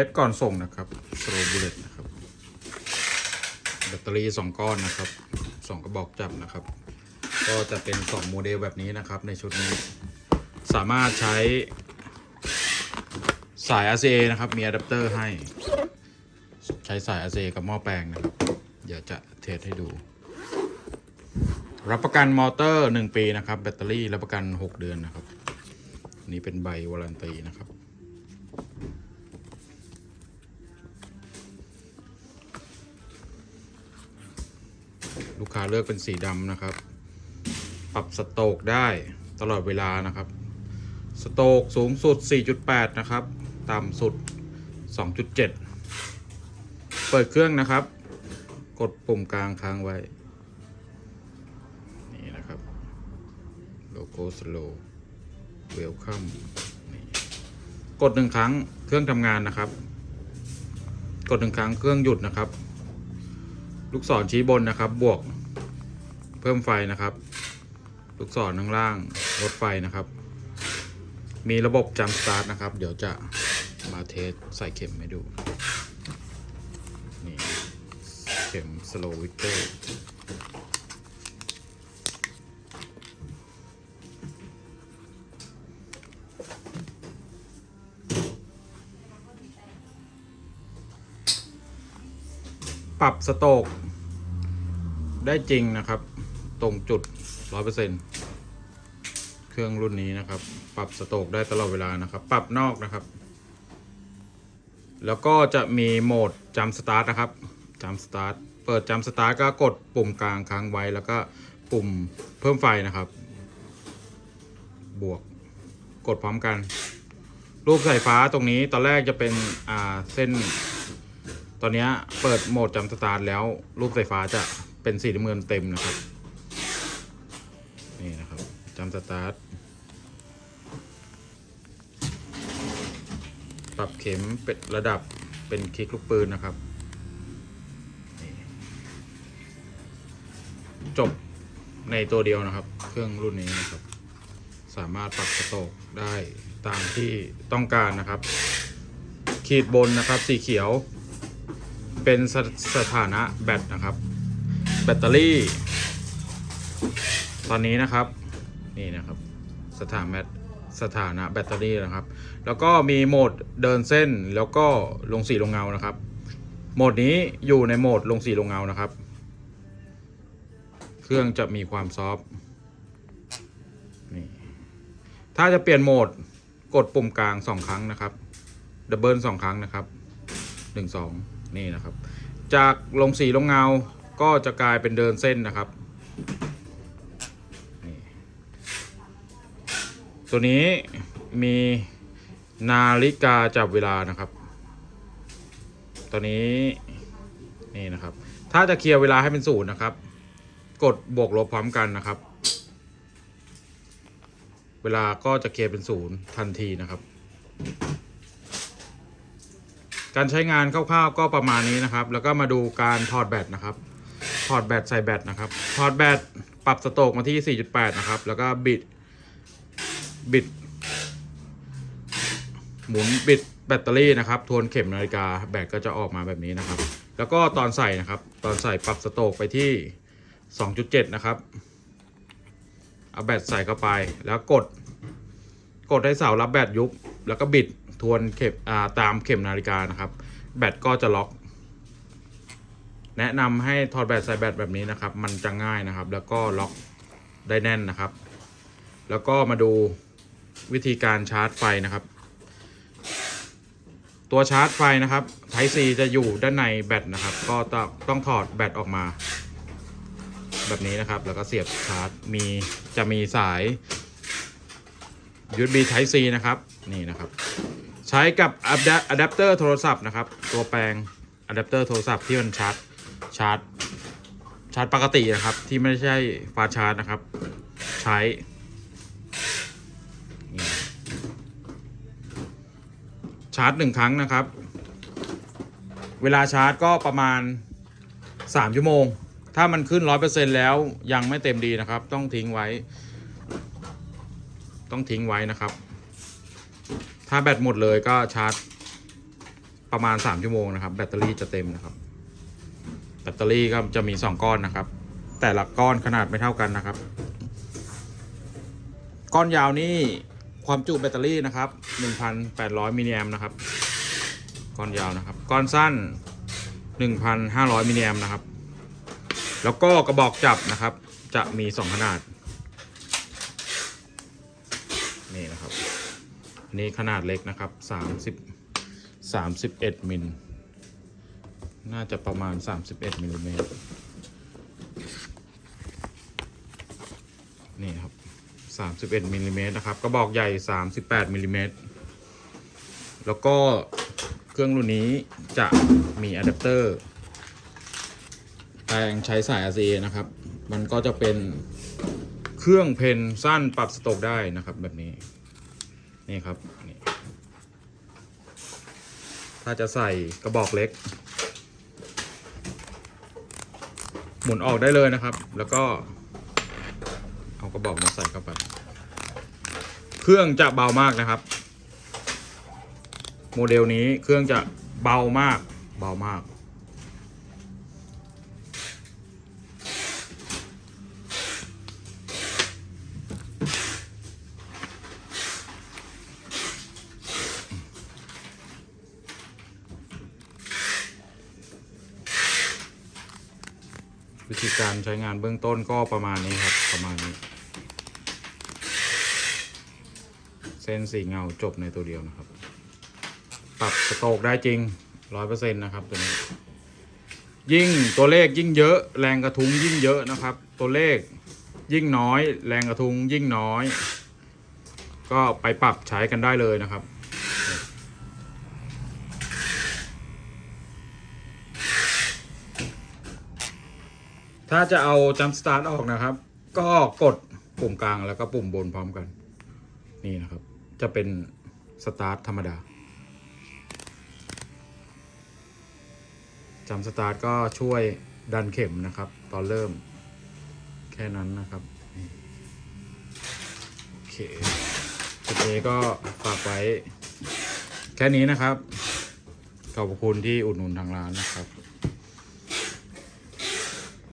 สก่อนส่งนะครับโ o บูเลตนะครับแบตเตอรี่สองก้อนนะครับสองกระบอกจับนะครับ ก็จะเป็นสองโมเดลแบบนี้นะครับ ในชุดนี้ สามารถใช้สาย RCA นะครับ มีอะแดปเตอร์ให้ ใช้สาย RCA กับหม้อแปลงนะครับ เดี๋ยวจะเทสให้ดู รับประกันมอเตอร์ 1 ปีนะครับ แบตเตอรี่รับประกัน 6 เดือนนะครับ นี่เป็นใบวารันตีนะครับ ค้าเลือกเป็นสีดำนะครับ ปรับสโตกได้ตลอดเวลานะครับ สโตกสูงสุด 4.8 นะครับ ต่ำสุด 2.7 เปิดเครื่องนะครับ กดปุ่มกลางค้างไว้ นี่นะครับ โลโก้สโลเวลคัมกดหนึ่งครั้งเครื่องทำงานนะครับ กดหนึ่งครั้งเครื่องหยุดนะครับ ลูกศรชี้บนนะครับ บวก เพิ่มไฟนะครับ ลูกศรข้างล่างลดไฟนะครับ มีระบบจัมสตาร์ทนะครับ เดี๋ยวจะมาเทสใส่เข็มให้ดู นี่ เข็มสโลวิกเตอร์ปรับสโตกได้จริงนะครับ ตรงจุด100%เครื่องรุ่นนี้นะครับ ปรับสโตกได้ตลอดเวลานะครับ ปรับนอกนะครับ แล้วก็จะมีโหมดจัมสตาร์ทนะครับจัมสตาร์ทเปิดจัมสตาร์ทก็กดปุ่มกลางค้างไว้ แล้วก็ปุ่มเพิ่มไฟนะครับ บวกกดพร้อมกัน รูปสายฟ้าตรงนี้ตอนแรกจะเป็นอ่าเส้น ตอนนี้เปิดโหมดจัมสตาร์ทแล้วรูปสายฟ้าจะเป็นสีน้ำเงินเต็มนะครับ นี่นะครับจัมสตาร์ท ปรับเข็มเป็นระดับเป็นคลิกลูกปืนนะครับ จบในตัวเดียวนะครับ เครื่องรุ่นนี้นะครับ สามารถปรับสโตกได้ตามที่ต้องการนะครับ ขีดบนนะครับสีเขียว เป็นสสถานะแบตนะครับ แบตเตอรี่ ตอนนี้นะครับ นี่นะครับ สถานะแบตสถานะแบตเตอรี่นะครับ แล้วก็มีโหมดเดินเส้นแล้วก็ลงสีลงเงานะครับ โหมดนี้อยู่ในโหมดลงสีลงเงานะครับ เครื่องจะมีความซอฟต์นี่ถ้าจะเปลี่ยนโหมดกดปุ่มกลางสองครั้งนะครับดับเบิลสองครั้งนะครับหนึ่งสองนี่นะครับ จากลงสีลงเงาก็จะกลายเป็นเดินเส้นนะครับ ตัวนี้มีนาฬิกาจับเวลานะครับ ตัวนี้นี่นะครับ ถ้าจะเคลียร์เวลาให้เป็นศูนย์นะครับ กดบวกลบพร้อมกันนะครับ เวลาก็จะเคลียร์เป็นศูนย์ทันทีนะครับ การใช้งานคร่าวๆก็ประมาณนี้นะครับ แล้วก็มาดูการถอดแบตนะครับ ถอดแบตใส่แบตนะครับ ถอดแบตปรับสโตกมาที่ 4.8 นะครับ แล้วก็บิด บิด หมุนบิดแบตเตอรี่นะครับ ทวนเข็มนาฬิกาแบตก็จะออกมาแบบนี้นะครับ แล้วก็ตอนใส่นะครับ ตอนใส่ปรับสโตรกไปที่ 2.7 นะครับ เอาแบตใส่เข้าไปแล้วกด กดให้เสารับแบตยุบ แล้วก็บิดทวนเข็มาตามเข็มนาฬิกานะครับ แบตก็จะล็อก แนะนำให้ถอดแบตใส่แบตแบบนี้นะครับ มันจะง่ายนะครับ แล้วก็ล็อกได้แน่นนะครับ แล้วก็มาดู วิธีการชาร์จไฟนะครับ ตัวชาร์จไฟนะครับ Type C จะอยู่ด้านในแบตนะครับ ก็ต้องต้องถอดแบตออกมา แบบนี้นะครับ แล้วก็เสียบชาร์จมีจะมีสาย USB Type C นะครับนี่นะครับ ใช้กับอะแดปเตอร์โทรศัพท์นะครับ ตัวแปลงอะแดปเตอร์โทรศัพท์ที่มันชาร์จชาร์จชาร์จปกตินะครับ ที่ไม่ใช่ฟาชาร์จนะครับ ใช้าร์จหนึ่งครั้งนะครับ เวลาชาร์จก็ประมาณ 3 ชั่วโมง ถ้ามันขึ้น 100%แล้วยังไม่เต็มดีนะครับ ต้องทิ้งไว้ ต้องทิ้งไว้นะครับ ถ้าแบตหมดเลยก็ชาร์จประมาณ 3 ชั่วโมงนะครับ แบตเตอรี่จะเต็มนะครับ แบตเตอรี่ก็จะมี 2 ก้อนนะครับ แต่ละก้อนขนาดไม่เท่ากันนะครับ ก้อนยาวนี่ ความจุแบตเตอรี่นะครับ 1,800 มิลลิแอมนะครับ ก้อนยาวนะครับ ก้อนสั้น 1,500 มิลลิแอมนะครับ แล้วก็กระบอกจับนะครับ จะมี 2 ขนาด นี่นะครับอันนี้ขนาดเล็กนะครับ 30 31 มิล น่าจะประมาณ 31มิลลิเมตรนี่ครับ 31มิลลิเมตรนะครับกระบอกใหญ่ 38มิลลิเมตรแล้วก็เครื่องรุ่นนี้จะมีอะแดปเตอร์แปลงใช้สาย RCA นะครับ มันก็จะเป็นเครื่องเพนสั้นปรับสโตรกได้นะครับแบบนี้ นี่ครับนี่ถ้าจะใส่กระบอกเล็ก หมุนออกได้เลยนะครับ แล้วก็เอากระบอกมาใส่เข้าไป เครื่องจะเบามากนะครับ โมเดลนี้เครื่องจะเบามาก เบามาก วิธีการใช้งานเบื้องต้นก็ประมาณนี้ครับ ประมาณนี้ เส้นสีเงาจบในตัวเดียวนะครับ ปรับสโตกได้จริงร้อยเปอร์เซ็นต์นะครับตัวนี้ ยิ่งตัวเลขยิ่งเยอะแรงกระทุ้งยิ่งเยอะนะครับ ตัวเลขยิ่งน้อย แรงกระทุ้งยิ่งน้อย ก็ไปปรับใช้กันได้เลยนะครับถ้าจะเอาจัมสตาร์ทออกนะครับ ก็กดปุ่มกลางแล้วก็ปุ่มบนพร้อมกัน นี่นะครับ จะเป็นสตาร์ทธรรมดาจัมสตาร์ทก็ช่วยดันเข็มนะครับ ตอนเริ่มแค่นั้นนะครับโอเคจุดนี้ก็ฝากไว้แค่นี้นะครับ ขอบคุณที่อุดหนุนทางร้านนะครับ